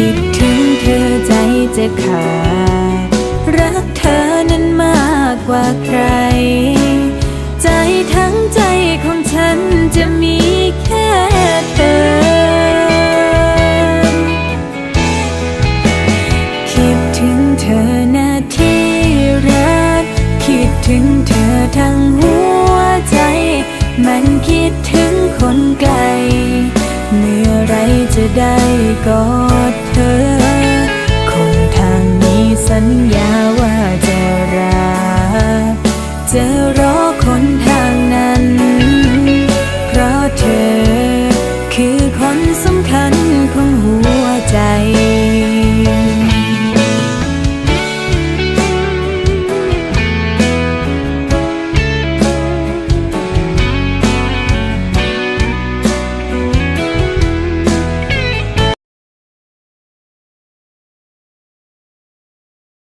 คิดถึงเธอใจจะขาด รักเธอนั้นมากกว่าใคร ใจทั้งใจของฉันจะมีแค่เธอ คิดถึงเธอนาที่รัก คิดถึงเธอทั้งหัวใจ มันคิดถึงคนไกล เมื่อไรจะได้กอด ธอ คงทางนี้สัญญาว่าจะรักจะรอคนทางนั้น เพราะเธอคือคนสำคัญ